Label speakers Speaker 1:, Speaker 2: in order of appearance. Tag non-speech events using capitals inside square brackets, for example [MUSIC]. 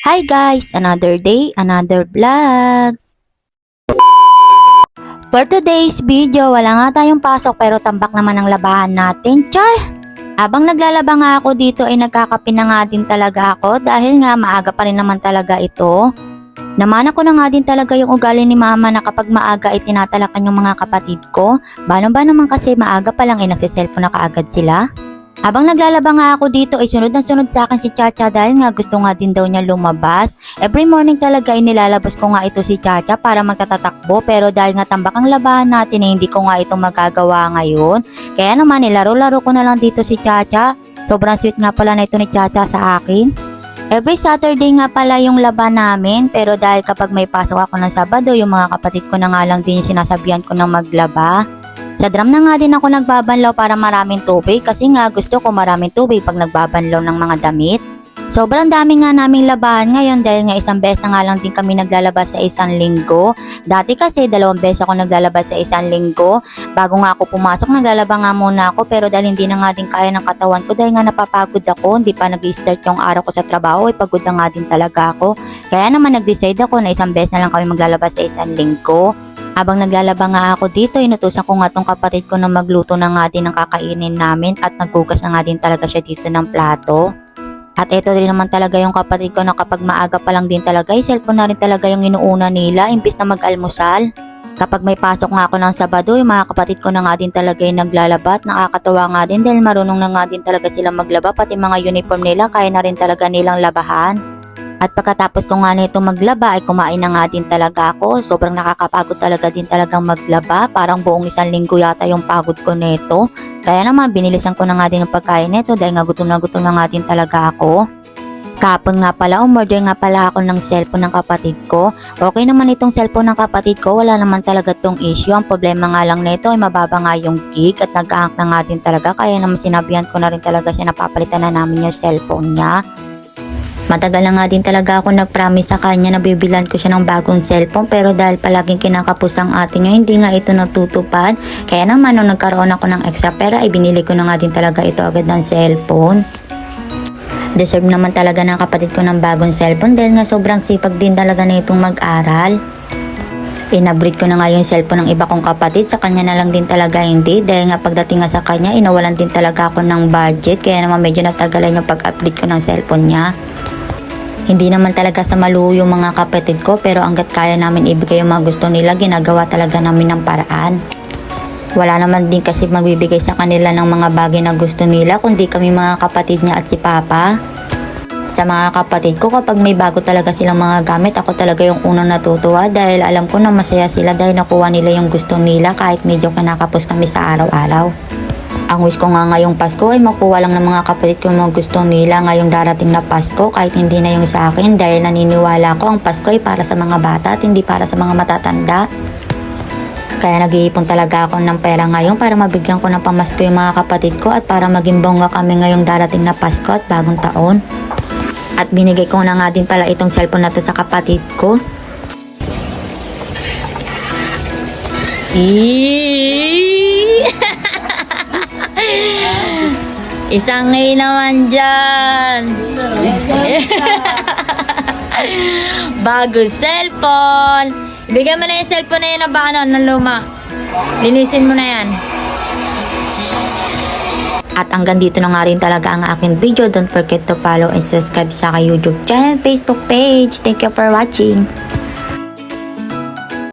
Speaker 1: Hi guys! Another day, another vlog! For today's video, wala nga tayong pasok pero tambak naman ang labahan natin. Char! Habang naglalaba nga ako dito ay nagkakape na nga din talaga ako dahil nga maaga pa rin naman talaga ito. Namana ko na nga din talaga yung ugali ni mama na kapag maaga ay tinatalakan yung mga kapatid ko. Paano ba naman kasi maaga pa lang ay nagsiselfon na kaagad sila? Habang naglalaba nga ako dito ay sunod na sunod sa akin si Chacha dahil nga gusto nga din daw niya lumabas. Every morning talaga ay nilalabas ko nga ito si Chacha para magtatatakbo pero dahil nga tambak ang labahan natin ay hindi ko nga ito magagawa ngayon. Kaya naman nilaro-laro ko na lang dito si Chacha. Sobrang sweet nga pala na ito ni Chacha sa akin. Every Saturday nga pala yung laban namin pero dahil kapag may pasok ako ng Sabado yung mga kapatid ko na nga lang din sinasabihan ko na maglaba. Sa drum na nga din ako nagbabanlaw para maraming tubig kasi nga gusto ko maraming tubig pag nagbabanlaw ng mga damit. Sobrang dami nga naming labahan ngayon dahil nga isang beses na nga lang din kami naglalabas sa isang linggo. Dati kasi dalawang beses ako naglalabas sa isang linggo. Bago nga ako pumasok naglalaba nga muna ako pero dahil hindi na nga din kaya ng katawan ko dahil nga napapagod ako, hindi pa nag-start yung araw ko sa trabaho ay pagod na nga din talaga ako. Kaya naman nag-decide ako na isang beses na lang kami maglalabas sa isang linggo. Habang naglalaba nga ako dito, inutusan ko nga tong kapatid ko na magluto na nga din ng kakainin namin at nagkugas na nga din talaga siya dito ng plato. At ito rin naman talaga yung kapatid ko na kapag maaga pa lang din talaga, ay cellphone na rin talaga yung inuuna nila imbis na mag-almusal. Kapag may pasok nga ako ng Sabado, yung mga kapatid ko na nga din talaga yung naglalaba at nakakatawa nga din dahil marunong na nga din talaga sila maglaba pati mga uniform nila kaya na rin talaga nilang labahan. At pagkatapos ko nga nito maglaba ay kumain na nga din talaga ako. Sobrang nakakapagod talaga din talagang maglaba. Parang buong isang linggo yata yung pagod ko nito. Kaya naman binilisan ko na nga din ang pagkain nito dahil nga gutom na gutom na nga din talaga ako. Kapon nga pala, umorder nga pala ako ng cellphone ng kapatid ko. Okay naman itong cellphone ng kapatid ko, wala naman talaga tong issue. Ang problema nga lang nito ay mababa nga yung gig at nag-aank na nga din talaga. Kaya naman sinabihan ko na rin talaga siya na papalitan na namin yung cellphone niya. Matagal na nga din talaga ako nag-promise sa kanya na bibilan ko siya ng bagong cellphone pero dahil palaging kinakapos ang atin niya hindi nga ito natutupad. Kaya naman nung nagkaroon ako ng extra pera ay binili ko na nga din talaga ito agad ng cellphone. Deserve naman talaga ng kapatid ko ng bagong cellphone dahil nga sobrang sipag din talaga na itong mag-aral. Inabreed ko na nga yung cellphone ng iba kong kapatid, sa kanya na lang din talaga hindi dahil nga pagdating nga sa kanya, inawalan din talaga ako ng budget kaya naman medyo natagalan yung pag-upgrade ko ng cellphone niya. Hindi naman talaga sa maluho yung mga kapatid ko pero hanggat kaya namin ibigay yung mga gusto nila, ginagawa talaga namin ng paraan. Wala naman din kasi magbibigay sa kanila ng mga bagay na gusto nila kundi kami mga kapatid niya at si Papa. Sa mga kapatid ko kapag may bago talaga silang mga gamit ako talaga yung unang natutuwa dahil alam ko na masaya sila dahil nakuha nila yung gusto nila kahit medyo kinakapos kami sa araw-araw. Ang wish ko nga ngayong Pasko ay makuha lang ng mga kapatid ko mga gusto nila ngayong darating na Pasko kahit hindi na yung sa akin dahil naniniwala ko ang Pasko ay para sa mga bata at hindi para sa mga matatanda. Kaya nag-iipon talaga ako ng pera ngayon para mabigyan ko ng pamasko yung mga kapatid ko at para maging bongga kami ngayong darating na Pasko at bagong taon. At binigay ko na nga din pala itong cellphone na to sa kapatid ko.
Speaker 2: Isang ngay naman dyan. [LAUGHS] Bago cellphone. Bigyan mo na yung cellphone na yan na ba ano, ng luma. Linisin mo na yan.
Speaker 1: At hanggang dito na nga rin talaga ang aking video. Don't forget to follow and subscribe sa aking YouTube channel, Facebook page. Thank you for watching.